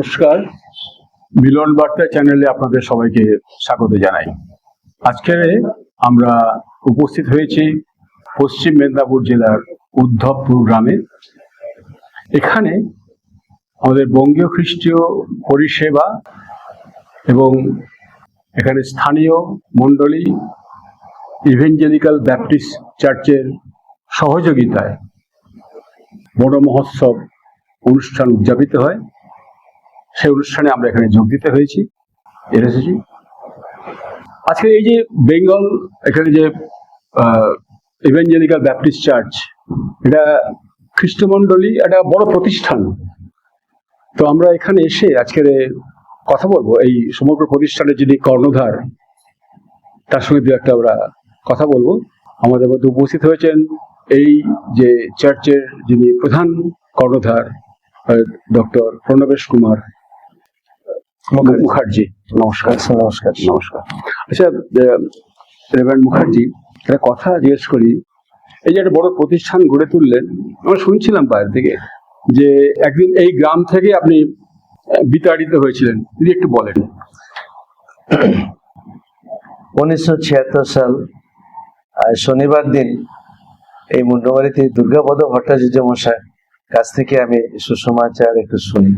নমস্কার। মিলন বার্তা চ্যানেলে আপনাদের সবাইকে স্বাগত জানাই। আজকে আমরা উপস্থিত হয়েছি পশ্চিম মেদিনীপুর জেলার উদ্ধবপুর গ্রামে। এখানে আমাদের বঙ্গীয় খ্রিস্টীয় পরিষেবা এবং এখানে স্থানীয় মণ্ডলী, ইভেঞ্জেলিক্যাল ব্যাপটিস্ট চার্চের সহযোগিতায় বড় মহোৎসব অনুষ্ঠান উদযাপিত হয়। সেই অনুষ্ঠানে আমরা এখানে যোগ দিতে হয়েছি। এর এসেছি। আজকে এই যে বেঙ্গল, এখানে যে ইভেঞ্জেলিক্যাল ব্যাপটিস্ট চার্চ এটা খ্রিস্টমণ্ডলী একটা বড় প্রতিষ্ঠান। তো আমরা এখানে এসে আজকের কথা বলব। এই সমগ্র প্রতিষ্ঠানের যিনি কর্ণধার, তার সঙ্গে দু একটা আমরা কথা বলব। আমাদের মধ্যে উপস্থিত হয়েছেন এই যে চার্চের যিনি প্রধান কর্ণধার ডক্টর প্রণবেশ কুমার। মুখার্জি। নমস্কার নমস্কার। নমস্কার। আচ্ছা রেভারেন্ড মুখার্জি একটা কথা জিজ্ঞেস করি। এই যে একটা বড় প্রতিষ্ঠান গড়ে তুললেন আমরা শুনছিলাম বাইরে থেকে যে একদিন এই গ্রাম থেকে আপনি বিতাড়িত হয়েছিলেন। যদি একটু বলেন। উনিশশো ছিয়াত্তর সাল শনিবার দিন এই মুন্ডমারিতে দুর্গাপদ ভট্টাচার্য মশাই কাছ থেকে আমি সুসমাচার একটু শুনি।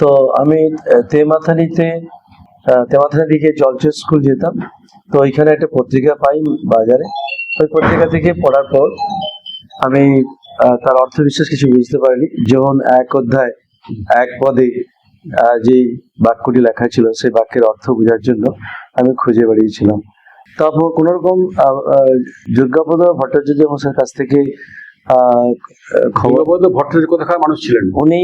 তো আমি তেমাথানিতে তেমাথানি দিকে জলচর স্কুল যেতাম। তো ওইখানে একটা পত্রিকা পাই বাজারে। ওই পত্রিকা থেকে পড়ার পর আমি তার অর্থ বিশ্বাস কিছু বুঝতে পারিনি। যেমন এক অধ্যায়, এক পদে যেই বাক্যটি লেখা ছিল, সেই বাক্যের অর্থ বোঝার জন্য আমি খুঁজে বেরিয়েছিলাম। তারপর কোন রকম দুর্গাপদ ভট্টাচার্য মশাইয়ের কাছ থেকে মানুষ ছিলেন? উনি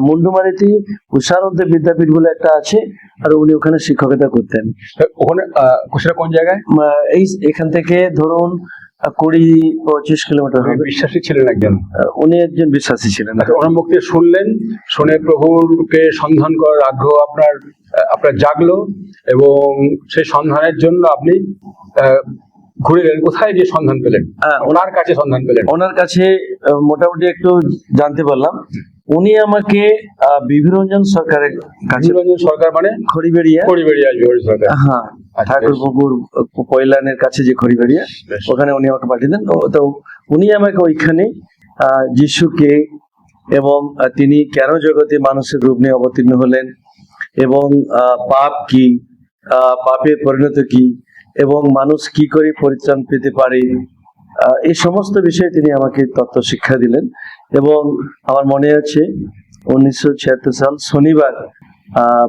মুন্ডুমারিতে উষারোদ্দে বিদ্যাপীঠ বলে একটা আছে আর উনি ওখানে শিক্ষকতা করতেন। ওখানে আহ, সেটা কোন জায়গায়? এই এখান থেকে ধরুন কুড়ি পঁচিশ কিলোমিটার হবে। বিশ্বাসী ছিলেন একজন? উনি একজন বিশ্বাসী ছিলেন। আচ্ছা ওনার মুখ থেকে শুনলেন শুনে প্রভুরকে সন্ধান করার আগ্রহ আপনার আপনার জাগলো এবং সেই সন্ধানের জন্য আপনি ঘুরে গেলেন কোথায় গিয়ে সন্ধান পেলেন? হ্যাঁ, ওনার কাছে সন্ধান পেলেন? ওনার কাছে মোটামুটি একটু জানতে পারলাম। উনি আমাকে বিভীরঞ্জন সরকারের কাছে নিরঞ্জন সরকার মানে? খড়িবেড়িয়া। জোহর সরকার। হ্যাঁ আচ্ছা, ঠাকুর পুকুর পয়লানের কাছে যে খড়িবেড়িয়া। ওখানে উনি আমাকে পাঠিয়ে দেন। তো উনি আমাকে ওইখানে যিশুকে এবং তিনি কেন জগতে মানুষের রূপ নিয়ে অবতীর্ণ হলেন এবং পাপ কি পাপের পরিণত কি এবং মানুষ কি করে পরিত্রাণ পেতে পারে এই সমস্ত বিষয়ে তিনি আমাকে তত্ত্ব শিক্ষা দিলেন এবং আমার মনে আছে উনিশশো ছিয়াত্তর সাল শনিবার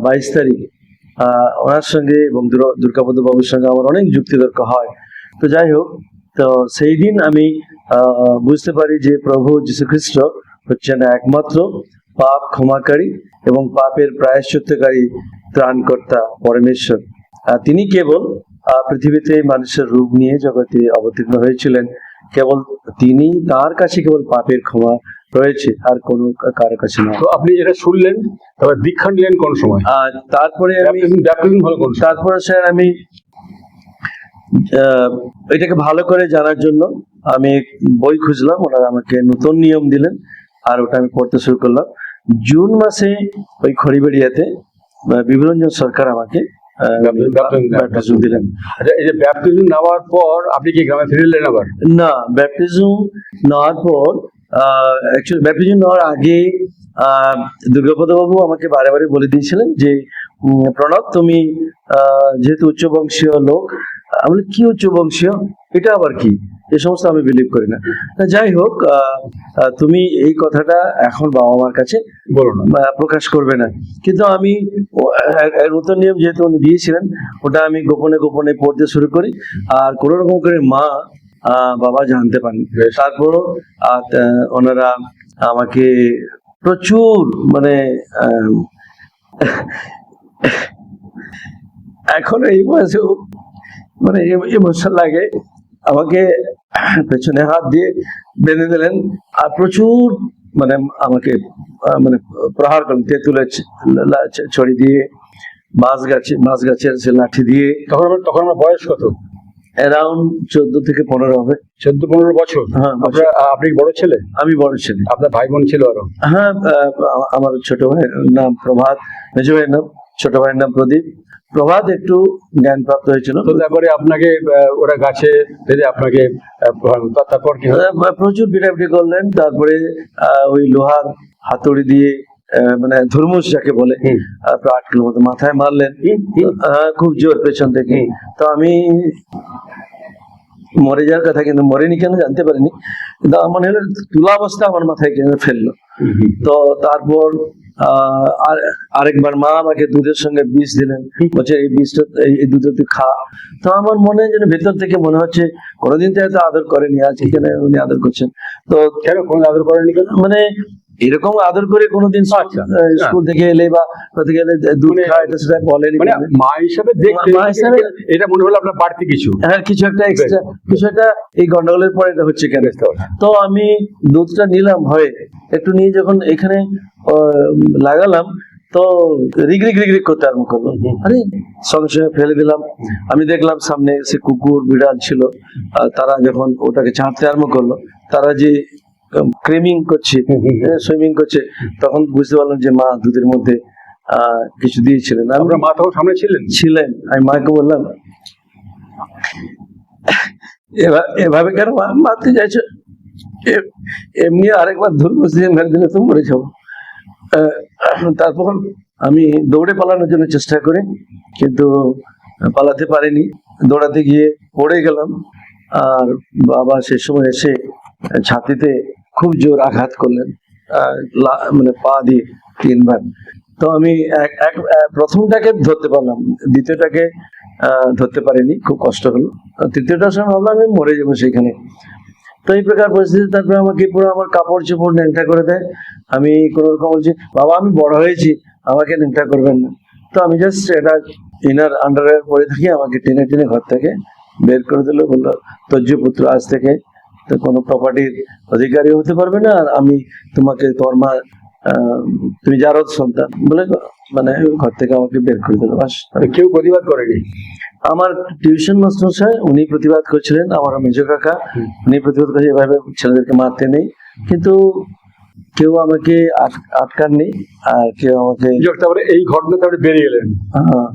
বাইশ তারিখ ওনার সঙ্গে এবং দুর- দুর্গাপদ বাবুর সঙ্গে আমার অনেক যুক্তিতর্ক হয়। তো যাই হোক, তো সেই দিন আমি বুঝতে পারি যে প্রভু যীশুখ্রিস্ট হচ্ছেন একমাত্র পাপ ক্ষমাকারী এবং পাপের প্রায়শ্চিত্তকারী ত্রাণকর্তা পরমেশ্বর। তিনি কেবল পৃথিবীতে মানুষের রূপ নিয়ে জগতে অবতীর্ণ হয়েছিলেন। কেবল তিনি তার কাছে কেবল পাপের ক্ষমা রয়েছে আর কোনো কারও কাছে না তো আপনি এটা শুনলেন তবে দীক্ষা নিলেন কোন সময়? আর তারপরে আমি ব্যাপটিজম হলো কোন তারপরে স্যার আমি আহ, এটাকে ভালো করে জানার জন্য আমি বই খুঁজলাম ওনারা আমাকে নতুন নিয়ম দিলেন আর ওটা আমি পড়তে শুরু করলাম। জুন মাসে ওই খড়িবেড়িয়াতে বিভরঞ্জন সরকার আমাকে দিলেন। আচ্ছা এই যে ব্যাপটিজম নেওয়ার পর আপনি কি গ্রামে আবার? না ব্যাপটিজম নেওয়ার পর অ্যাকচুয়ালি ব্যাপটিজম নেওয়ার আগে আমাকে বারে বারে বলে দিয়েছিলেন যে প্রণব তুমি আহ, যেহেতু উচ্চবংশীয় লোক আমি কি কি উচ্চবংশীয় এটা আবার কি? এ সমস্ত আমি বিলিভ করি না। তা যাই হোক তুমি এই কথাটা এখন বাবা মার কাছে বলো না। প্রকাশ করবে না। কিন্তু আমি নতুন নিয়ম যেহেতু উনি দিয়েছিলেন ওটা আমি গোপনে গোপনে পড়তে শুরু করি। আর কোন রকম করে মা বাবা জানতে পারেন। বেশ। তারপরও আহ, তা- ওনারা আমাকে প্রচুর মানে এখন এই বয়সেও মানে ইমোশন লাগে। আমাকে পেছনে হাত দিয়ে বেঁধে দিলেন। আর প্রচুর মানে আমাকে মানে প্রহার করলেন। তেঁতুলের ছ- লা- ছ- ছড়ি দিয়ে বাঁশ গাছে বাঁশ গাছের সে লাঠি দিয়ে। তখন আমার তখন আমার বয়স কত? অ্যারাউন্ড চোদ্দ থেকে পনেরো হবে। চোদ্দ পনেরো বছর? হ্যাঁ, বছর। আপনি বড় ছেলে? আমি বড় ছেলে। আপনার ভাই বোন ছিল আরও? হ্যাঁ আমার ছোট ভাইয়ের নাম প্রভাত মেজো ভাইয়ের নাম ছোট ভাইয়ের নাম প্রদীপ। প্রভাত একটু জ্ঞান প্রাপ্ত হয়েছিল। তো তারপরে আপনাকে ওরা গাছে বেঁধে আপনাকে তারপর কি প্রচুর পিটাপিটি করলেন তারপরে ওই লোহার হাতুড়ি দিয়ে মানে ধর্মুস যাকে বলে প্রায় আট কিলো মতো মাথায় মারলেন। খুব জোর পেছন থেকে। তো আমি মরে যাওয়ার কথা কিন্তু মরেনি কেন জানতে পারিনি। কিন্তু আমার মনে হলো তুলা অবস্থা আমার মাথায় কেন ফেলল। তো তারপর আরেকবার মা আমাকে দুধের সঙ্গে বিষ দিলেন। বলছে এই বিষটা এই- দুধটা তুই খা। তো আমার মনে হয় যেন ভেতর থেকে মনে হচ্ছে কোনোদিন তো এত আদর করেনি আজকে কেন উনি আদর করছেন? তো কেন কোনো আদর করেনি কেন? মানে এরকম আদর করে কোনোদিন স্কুল- আচ্ছা, স্কুল থেকে এলে বা কোথা এলে দুধ মানে- খায় এটা সেটা বলেনি মানে মা হিসাবে দেখতে মা হিসাবে- এটা মনে হলো আপনার বাড়তি কিছু। হ্যাঁ কিছু একটা এক্সট্রা কিছু একটা এই গন্ডগোলের পরে এটা হচ্ছে কেন? তো আমি দুধটা নিলাম ভয়ে একটু নিয়ে যখন এখানে লাগালাম তো রিগ রিগ রিগ রিগ করতে আরম্ভ করল আরে সঙ্গে সঙ্গে ফেলে দিলাম। আমি দেখলাম সামনে সে কুকুর বিড়াল ছিল। আর তারা যখন ওটাকে ছাড়তে আরম্ভ করল তারা যে ক্রিমিং করছে হুম। সুইমিং করছে। তখন বুঝতে পারলাম যে মা দুধের মধ্যে কিছু দিয়েছিলেন। আপনার মা তখন সামনে ছিলেন? ছিলেন। আমি মাকে বললাম এভা- এভাবে কেন মা- মারতে চাইছো? এ- এমনি আরেকবার ধর্মস দিয়ে মেরে দিলে তো মরে যাব। তারপর আমি দৌড়ে পালানোর জন্য চেষ্টা করি কিন্তু পালাতে পারিনি। দৌড়াতে গিয়ে পড়ে গেলাম। আর বাবা সে সময় এসে ছাতিতে খুব জোর আঘাত করলেন মানে পা দিয়ে তিনবার। তো আমি এক প্রথমটাকে ধরতে পারলাম, দ্বিতীয়টাকে ধরতে পারিনি, খুব কষ্ট হলো। তৃতীয়টার সময় ভাবলাম আমি মরে যাব সেখানে। তো এই প্রকার পরিস্থিতি তারপরে আমাকে পুরো আমার কাপড় চোপড় ন্যাংটা করে দেয়। আমি কোনো রকম বলছি, বাবা, আমি বড় হয়েছি, আমাকে ন্যাংটা করবেন না। তো আমি জাস্ট এটা ইনার আন্ডারওয়্যার পরে থাকি, আমাকে টেনে টেনে ঘর থেকে বের করে দিল, বলল তজ্জ পুত্র আজ থেকে কোনো প্রপার্টির অধিকারী হতে পারবে না আর আমি তোমাকে তোমার মা তুমি যার সন্তান বলে মানে ঘর থেকে আমাকে বের করে দিল বাস। কেউ প্রতিবাদ করেনি? আমার টিউশন মাস্টার সাহেব উনি প্রতিবাদ করছিলেন আমার মেজো কাকা উনি প্রতিবাদ করে এভাবে ছেলেদেরকে মারতে নেই। কিন্তু কেউ আমাকে আট- আটকাননি আর কেউ আমাকে তারপরে এই ঘটনা তারপরে বেরিয়ে এলেন।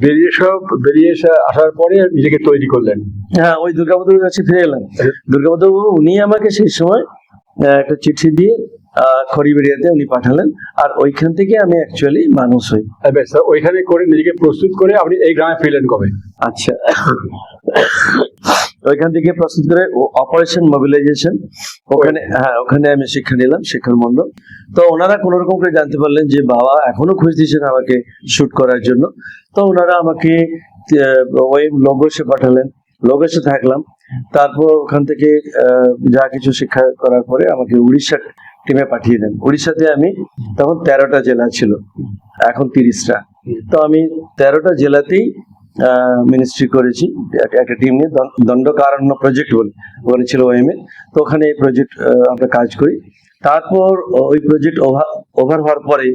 বেরিয়ে সব বেরিয়ে এসে আসার পরে নিজেকে তৈরি করলেন। হ্যাঁ ওই দুর্গাবুর কাছে ফিরে এলাম দুর্গাবু উনি আমাকে সেই সময় একটা চিঠি দিয়ে আহ, খড়িবেড়িয়াতে উনি পাঠালেন। আর ওইখান থেকে আমি অ্যাকচুয়ালি মানুষ হই। ওইখানে করে নিজেকে প্রস্তুত করে আপনি এই গ্রামে ফিরলেন কবে? আচ্ছা। ওইখান থেকে প্রস্তুত করে অপারেশন মোবিলাইজেশন ওখানে হ্যাঁ ওখানে আমি শিক্ষা নিলাম শিক্ষার মন্ডল তো ওনারা কোন রকম করে জানতে পারলেন যে বাবা এখনও খোঁজ দিয়েছেন আমাকে শুট করার জন্য। তো ওনারা আমাকে ওই লগসে পাঠালেন, লগসে থাকলাম। তারপর ওখান থেকে যা কিছু শিক্ষা করার পরে আমাকে উড়িষ্যা টিমে পাঠিয়ে দেন। উড়িষ্যাতে আমি তখন তেরোটা জেলা ছিল, এখন তিরিশটা। তো আমি তেরোটা জেলাতেই মিনিস্ট্রি করেছি। একটা টিম নিয়ে দণ্ডকারণ্য প্রজেক্ট বলে। ওখানে ছিল ওএমএ তো ওখানে এই প্রজেক্ট আমরা কাজ করি। তারপর ওই প্রজেক্ট ওভার ওভার হওয়ার পরে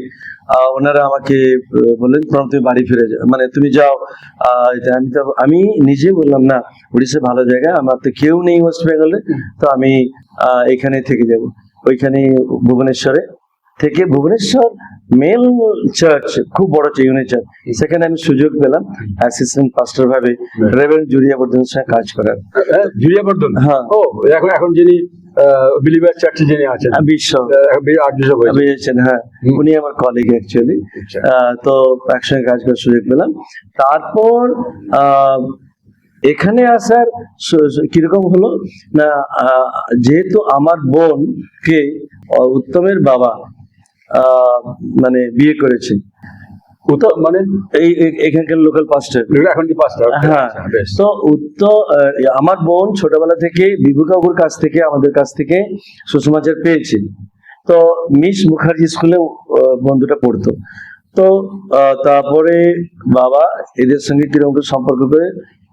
ওনারা আমাকে বললেন "প্রণব, তুমি বাড়ি ফিরে যাও মানে তুমি যাও। আমি তো আমি নিজে বললাম না উড়িষ্যা ভালো জায়গা আমার তো কেউ নেই ওয়েস্ট বেঙ্গলে তো আমি এখানে থেকে যাব। ওইখানে ভুবনেশ্বরে। থেকে ভুবনেশ্বর মেল চার্চ খুব বড় ইউনিট চার্চ। সেখানে আমি সুযোগ পেলাম অ্যাসিস্ট্যান্ট পাস্টর ভাবে রেভেন জুরিয়া বর্ধনের সঙ্গে কাজ করার। হ্যাঁ, জুরিয়া বর্ধন? হ্যাঁ। ও এখন এখন যিনি বিলিভার চার্চে যিনি আছেন। আহ, বিশ্ব আর্চবিশপ হয়েছে হ্যাঁ। উনি আমার কলিগ অ্যাকচুয়ালি আচ্ছা। তো একসঙ্গে কাজ করার সুযোগ পেলাম। তারপর এখানে আসার কীরকম হলো? না যেহেতু আমার বোন কে উত্তমের বাবা মানে বিয়ে করেছে। উত্তর মানে এই এখানকার লোকাল পাস্টার এখন কি পাঁচটা হ্যাঁ। আচ্ছা, তো উত্তর আমার বোন ছোটবেলা থেকে বিভুকাবুর কাছ থেকে আমাদের কাছ থেকে সুষমাচার পেয়েছে। তো মিস মুখার্জি স্কুলে বন্ধুটা পড়তো। তো তারপরে বাবা এদের সঙ্গে কীরকম সম্পর্ক করে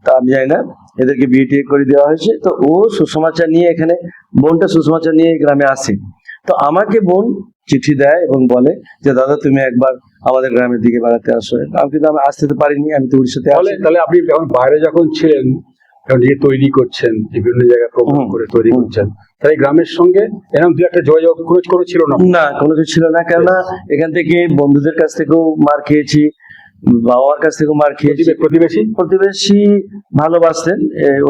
তা আমি জানি না। এদেরকে বিয়ে টিয়ে করে দেওয়া হয়েছে। তো ও সুষমাচার নিয়ে এখানে বোনটা সুষমাচার নিয়ে গ্রামে আসে। তো আমাকে বোন চিঠি দেয় এবং বলে যে দাদা তুমি একবার আমাদের গ্রামের দিকে বেড়াতে আসো। আমি কিন্তু আমি আসতে তো পারিনি আমি তো উড়িষ্যাতে তাহলে তাহলে আপনি যখন বাইরে যখন ছিলেন নিজে তৈরি করছেন বিভিন্ন জায়গায় প্রোগ্রাম করে তৈরি করছেন তাই গ্রামের সঙ্গে এরকম দু একটা যোগাযোগ করে- করেছিল না? না কোনো কিছু ছিল না। কেননা এখান থেকে বন্ধুদের কাছ থেকেও মার খেয়েছি বাবার কাছ থেকেও মার খেয়েছি। প্রতিবেশী? প্রতিবেশী ভালোবাসতেন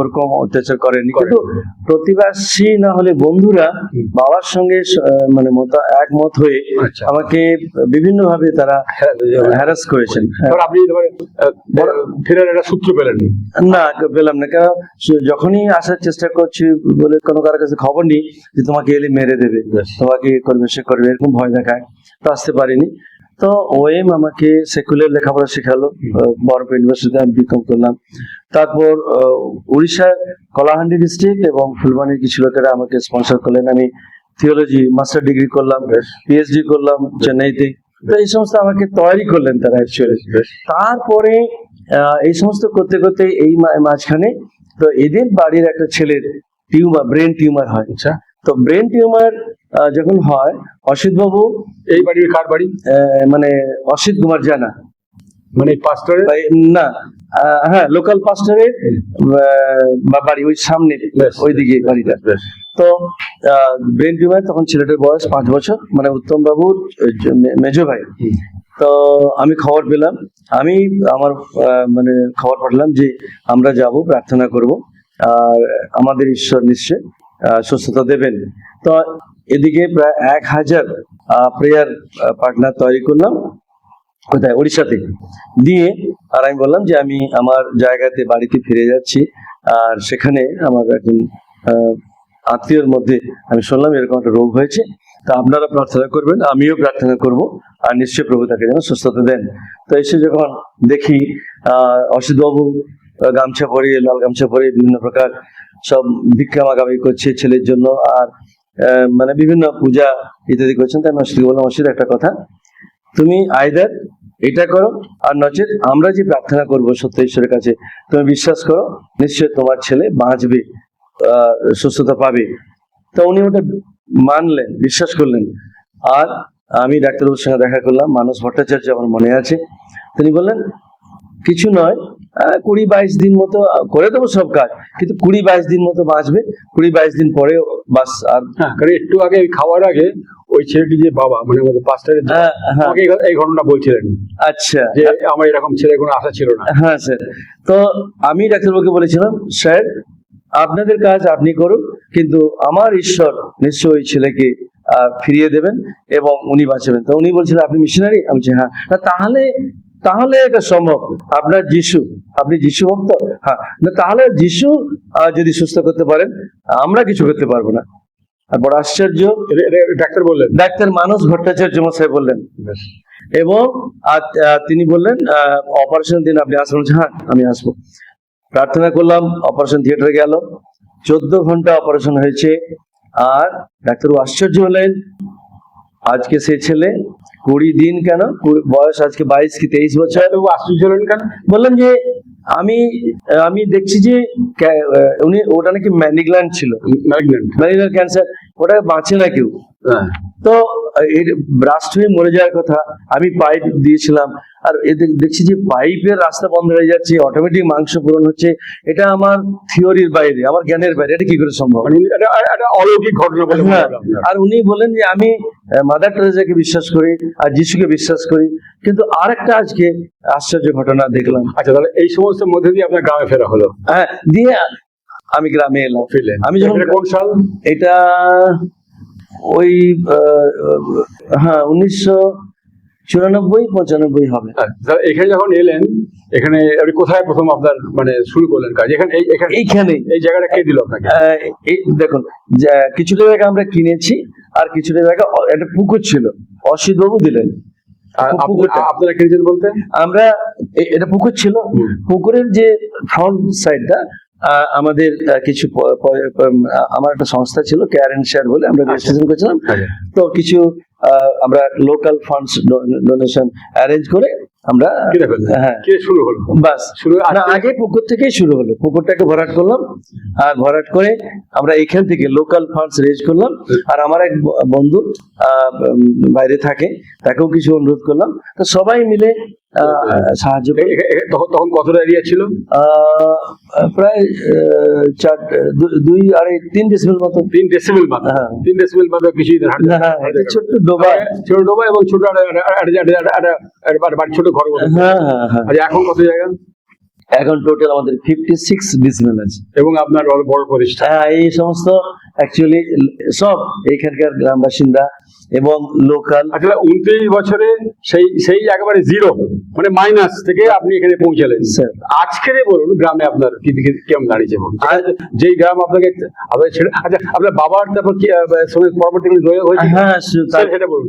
ওরকম অত্যাচার করেনি। কিন্তু প্রতিবেশী না হলে বন্ধুরা বাবার সঙ্গে মানে একমত হয়ে আচ্ছা। আমাকে বিভিন্ন ভাবে তারা হ্যাঁ, হ্যারাস করেছেন। আপনি ফেরার একটা সূত্র পেলেন না পেলাম না। কারণ যখনই আসার চেষ্টা করছি বলে কোনো কারোর কাছে খবর নেই যে তোমাকে এলে মেরে দেবে তোমাকে করবে সে করবে এরকম ভয় দেখায়। তো আসতে পারিনি। তো ওএম আমাকে সেকুলার লেখাপড়া শেখালো বরফ ইউনিভার্সিটিতে আমি বিকম করলাম। তারপর উড়িষ্যার কলাহান্ডি ডিস্ট্রিক্ট এবং ফুলবানির কিছু লোকেরা আমাকে স্পন্সর করলেন। আমি থিওলজি মাস্টার ডিগ্রি করলাম পিএইচডি করলাম চেন্নাইতে। তো এই সমস্ত আমাকে তৈরি করলেন তারা অ্যাকচুয়ালি তারপরে এই সমস্ত করতে করতে এই মাঝখানে তো এদের বাড়ির একটা ছেলের টিউমার ব্রেন টিউমার হয়। আচ্ছা। তো ব্রেন টিউমার যখন হয় অসিত বাবু এই বাড়ির কার বাড়ি? মানে অসিত কুমার জানা। মানে পাস্টরের না হ্যাঁ লোকাল পাস্টারের বাড়ি ওই সামনে। ওইদিকে বাড়িটা। তো ব্রেন টিউমার তখন ছেলেটার বয়স পাঁচ বছর মানে উত্তম বাবুর মেজো ভাই। তো আমি খবর পেলাম আমি আমার মানে খবর পাঠালাম যে আমরা যাব প্রার্থনা করব আর আমাদের ঈশ্বর নিশ্চয় সুস্থতা দেবেন। তো এদিকে প্রায় এক হাজার প্রেয়ার পার্টনার তৈরি করলাম। কোথায়? উড়িষ্যাতে দিয়ে আর আমি বললাম যে আমি আমার জায়গাতে বাড়িতে ফিরে যাচ্ছি। আর সেখানে আমার একজন আত্মীয়র মধ্যে আমি শুনলাম এরকম একটা রোগ হয়েছে। তা আপনারা প্রার্থনা করবেন, আমিও প্রার্থনা করব। আর নিশ্চয়ই প্রভু তাকে যেন সুস্থতা দেন। তো এসে যখন দেখি অসিতবাবু গামছা পরে লাল গামছা পরে বিভিন্ন প্রকার সব ভিক্ষা মাগামি করছে ছেলের জন্য। আর মানে বিভিন্ন পূজা ইত্যাদি করছেন, তাই অসিতকে বললাম অসিত একটা কথা। তুমি আইদার এটা করো আর নচেত আমরা যে প্রার্থনা করব সত্য ঈশ্বরের কাছে, তুমি বিশ্বাস করো, নিশ্চয় তোমার ছেলে বাঁচবে সুস্থতা পাবে। তো উনি ওটা মানলেন, বিশ্বাস করলেন। আর আমি ডাক্তারবাবুর সঙ্গে দেখা করলাম, মানস ভট্টাচার্য আমার মনে আছে। তিনি বললেন কিছু নয় কুড়ি বাইশ দিন মতো করে দেবো সব কাজ কিন্তু কুড়ি বাইশ দিন মতো বাঁচবে কুড়ি বাইশ দিন পরে বাস আর হ্যাঁ কারণ একটু আগে খাওয়ার আগে ওই ছেলেটি যে বাবা মানে আমাদের পাস্টারের হ্যাঁ, হ্যাঁ। আমাকে এই- ঘটনা বলছিলেন। আচ্ছা। যে আমার এরকম ছেলে কোনো আশা ছিল না। হ্যাঁ স্যার। তো আমি ডাক্তারবাবুকে বলেছিলাম স্যার আপনাদের কাজ আপনি করুন কিন্তু আমার ঈশ্বর নিশ্চয়ই ওই ছেলেকে আহ, ফিরিয়ে দেবেন এবং উনি বাঁচাবেন। তো উনি বলছিলেন আপনি মিশনারি আমি হ্যাঁ। তাহলে তাহলে এটা সম্ভব। আপনার যিশু আপনি যিশু ভক্ত? হ্যাঁ। না তাহলে যিশু যদি সুস্থ করতে পারেন আমরা কিছু করতে পারব না। আর বড় আশ্চর্য ডাক্তার বললেন। ডাক্তার মানস ভট্টাচার্য মশাই বললেন। এবং তিনি বললেন অপারেশন দিন আপনি আসবেন। হ্যাঁ আমি আসব। প্রার্থনা করলাম অপারেশন থিয়েটারে গেল। চোদ্দ ঘণ্টা অপারেশন হয়েছে। আর ডাক্তারবাবু আশ্চর্য হলেন আজকে সেই ছেলে কুড়ি দিন কেন? বয়স আজকে বাইশ কি তেইশ বছর? আশ্চর্য হলেন কেন? বললাম যে আমি আমি দেখছি যে উনি ওটা নাকি ম্যানিগ্ল্যান্ড ছিল। ম্যানিগ্ল্যান্ড। ক্যান্সার। ওটা বাঁচে না কেউ। হ্যাঁ। তো এর ব্রাস্ট হয়ে মরে যাওয়ার কথা আমি পাইপ দিয়েছিলাম। আর এদের দেখছি যে পাইপের রাস্তা বন্ধ হয়ে যাচ্ছে অটোমেটিক মাংস পূরণ হচ্ছে। এটা আমার থিওরির বাইরে আমার জ্ঞানের বাইরে এটা কি করে সম্ভব? মানে অলৌকিক ঘটনা বলে হ্যাঁ, আর উনি বলেন যে আমি মাদার টেরেজাকে বিশ্বাস করি আর যিশুকে বিশ্বাস করি কিন্তু আরেকটা আজকে আশ্চর্য ঘটনা দেখলাম। আচ্ছা তাহলে এই সমস্ত মধ্যে দিয়ে আপনার গ্রামে ফেরা হলো? হ্যাঁ দিয়ে আমি গ্রামে এলাম। ফিরলেন। আমি যখন কোন সাল? এটা ওই হ্যাঁ উনিশশো চুরানব্বই পঁচানব্বই হবে। আচ্ছা, এখানে যখন এলেন এখানে আপনি কোথায় প্রথম আপনার মানে শুরু করলেন কাজ? এখানে এই এখানে এইখানেই এই জায়গাটা কে দিল আপনাকে? দেখুন কিছুটা জায়গা আমরা কিনেছি আর কিছুটা জায়গা একটা পুকুর ছিল। অসিত বাবু দিলেন আপনারা- কিনেছেন বলতে? আমরা এটা পুকুর ছিল। পুকুরের যে ফ্রন্ট সাইডটা আমাদের কিছু আমার একটা সংস্থা ছিল কেয়ার এন্ড শেয়ার বলে আমরা রেজিস্ট্রেশন করেছিলাম। আচ্ছা। তো কিছু আমরা লোকাল ফান্ডস ডোনেশন অ্যারেঞ্জ করে আমরা হ্যাঁ। কে শুরু হলো? বাস। শুরু না আগে পুকুর থেকেই শুরু হলো। পুকুরটাকে ভরাট করলাম আর ভরাট করে আমরা এখান থেকে লোকাল ফান্ডস রেজ করলাম। আর আমার এক বন্ধু আহ, বাইরে থাকে তাকেও কিছু অনুরোধ করলাম। তো সবাই মিলে সাহায্য তখন কতটা এরিয়া ছিল প্রায় চার দুই আড়াই তিন ডেসিমেল মতো তিন ডেসিমেল মতো হ্যাঁ। তিন ডেসিমেল মতো কিছুই হ্যাঁ ছোট্ট ডোবা ছোট ডোবা এবং ছোট ছোট ঘর। হ্যাঁ হ্যাঁ হ্যাঁ আচ্ছা এখন কত জায়গা এখন টোটাল আমাদের ফিফটি সিক্স ডিসিবেল আছে। এবং আপনার বড়- প্রতিষ্ঠান। হ্যাঁ এই সমস্ত অ্যাকচুয়ালি সব এখানকার গ্রাম বাসিন্দা এবং লোকাল আসলে উনত্রিশ বছরে সেই সেই একেবারে জিরো মানে মাইনাস থেকে আপনি এখানে পৌঁছালেন। স্যার। আজকের বলুন গ্রামে আপনার কি কেমন দাঁড়িয়েছে বলুন। যেই গ্রাম আপনাকে আপনার ছেড়ে আচ্ছা আপনার বাবার তারপর কি সঙ্গে যোগাযোগ হয়েছে হ্যাঁ সেটা বলুন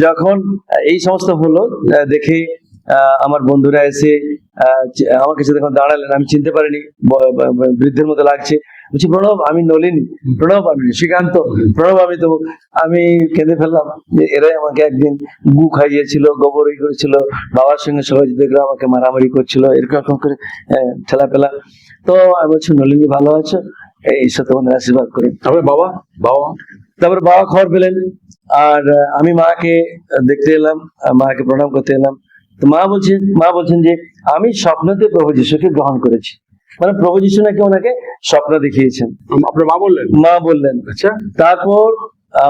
যখন এই সমস্ত হলো দেখে আমার বন্ধুরা এসে আমার কাছে যখন দাঁড়ালেন আমি চিনতে পারিনি বৃদ্ধের মতো লাগছে। বলছি প্রণব আমি নলিনী প্রণব আমি শ্রীকান্ত প্রণব আমি তো আমি কেঁদে ফেললাম। যে এরাই আমাকে একদিন গু খাইয়েছিল গোবর ই করেছিল বাবার সঙ্গে সবাই দেখল আমাকে মারামারি করছিল এরকম এরকম করে ঠেলা পেলা তো আমি বলছি নলিনী ভালো আছো? এই ঈশ্বর তোমাদের আশীর্বাদ করে আপনার বাবা? বাবা? তারপর বাবা খবর পেলেন আর আমি মাকে দেখতে এলাম মাকে প্রণাম করতে এলাম। তো মা বলছেন মা বলছেন যে আমি স্বপ্নতে প্রভু যিশুকে গ্রহণ করেছি। মানে প্রভু যিশু নাকি ওনাকে স্বপ্ন দেখিয়েছেন। আপনার মা বললেন? মা বললেন। আচ্ছা। তারপর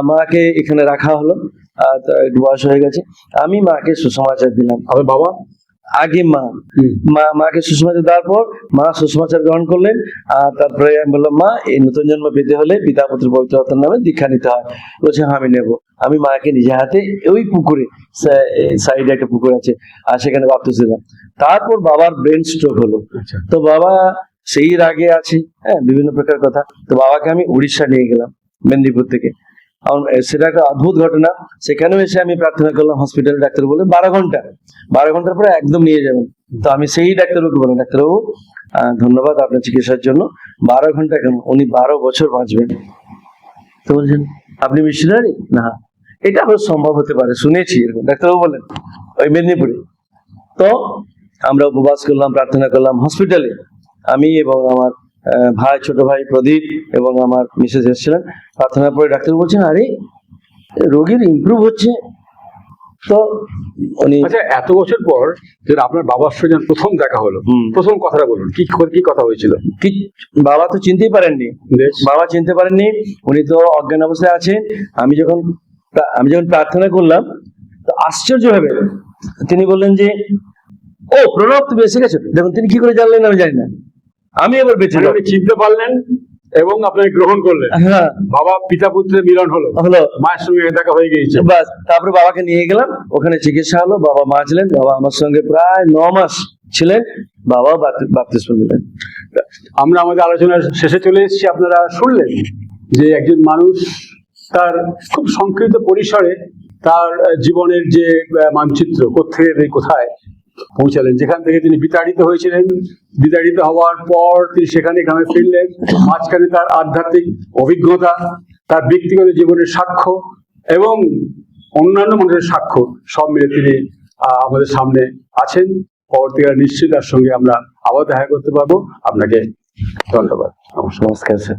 মাকে এখানে রাখা হলো। একটু বয়স হয়ে গেছে। আমি মাকে সুসমাচার দিলাম। আপনার বাবা? আগে মা। মা মাকে সুষমাচার দেওয়ার পর মা সুষমাচার গ্রহণ করলেন। আর তারপরে আমি বললাম মা এই নতুন জন্ম পেতে হলে পিতা পুত্র পবিত্র নামে দীক্ষা নিতে হয়। বলছে হ্যাঁ আমি নেব। আমি মাকে নিজে হাতে ওই পুকুরে সাইডে একটা পুকুর আছে আর সেখানে দিলাম তারপর বাবার ব্রেন স্ট্রোক হলো। আচ্ছা। তো বাবা সেই রাগে আছে হ্যাঁ বিভিন্ন প্রকার কথা। তো বাবাকে আমি উড়িষ্যা নিয়ে গেলাম মেদিনীপুর থেকে। সেটা একটা অদ্ভুত ঘটনা। সেখানেও এসে আমি প্রার্থনা করলাম হসপিটালে ডাক্তার বলে বারো ঘণ্টা। বারো ঘণ্টার পরে একদম নিয়ে যাবেন। তো আমি সেই ডাক্তারবাবুকে বললাম ডাক্তারবাবু ধন্যবাদ আপনার চিকিৎসার জন্য। বারো ঘণ্টা কেন? উনি বারো বছর বাঁচবেন। তো বলছেন, আপনি মিশনারি না। এটা আবার সম্ভব হতে পারে, শুনেছি এরকম। ডাক্তারবাবু বলেন, ওই মেদিনীপুরে। তো আমরা উপবাস করলাম, প্রার্থনা করলাম হসপিটালে আমি এবং আমার ভাই, ছোট ভাই প্রদীপ এবং আমার মিসেস এসেছিলেন। প্রার্থনা পরে ডাক্তার বলছেন, আরে, রোগীর ইম্প্রুভ হচ্ছে। তো উনি আচ্ছা এত বছর পর যে আপনার বাবার সঙ্গে প্রথম দেখা হলো। প্রথম কথাটা বলুন কি কি কথা হয়েছিল? কি বাবা তো চিনতেই পারেননি। বাবা চিনতে পারেননি উনি তো অজ্ঞান অবস্থায় আছেন। আমি যখন আমি যখন প্রার্থনা করলাম তো আশ্চর্য ভাবে তিনি বললেন যে ও প্রণব তুমি এসে গেছো? দেখুন তিনি কি করে জানলেন আমি জানি না। আমি এবার বেঁচে মানে চিনতে পারলেন? এবং আপনাকে গ্রহণ করলেন। হ্যাঁ। বাবা পিতা পুত্রের মিলন হলো। হলো। মায়ের সঙ্গে দেখা হয়ে গিয়েছে। বাস তারপরে বাবাকে নিয়ে গেলাম। ওখানে চিকিৎসা হলো বাবা মা ছিলেন বাবা আমার সঙ্গে প্রায় ন মাস ছিলেন বাবা বাপ্তিস্ম দিলেন। আমরা আমাদের আলোচনার শেষে চলে এসেছি। আপনারা শুনলেন যে একজন মানুষ তার খুব সংক্ষিপ্ত পরিসরে তার জীবনের যে মানচিত্র থেকে কোথায় পৌঁছালেন। যেখান থেকে তিনি বিতাড়িত হয়েছিলেন, বিতাড়িত হওয়ার পর তিনি সেখানে গ্রামে ফিরলেন। মাঝখানে তার আধ্যাত্মিক অভিজ্ঞতা, তার ব্যক্তিগত জীবনের সাক্ষ্য এবং অন্যান্য মানুষের সাক্ষ্য সব মিলে তিনি আমাদের সামনে আছেন। পরবর্তীকালে নিশ্চয়ই তার সঙ্গে আমরা আবার দেখা করতে পারব। আপনাকে ধন্যবাদ। নমস্কার, স্যার।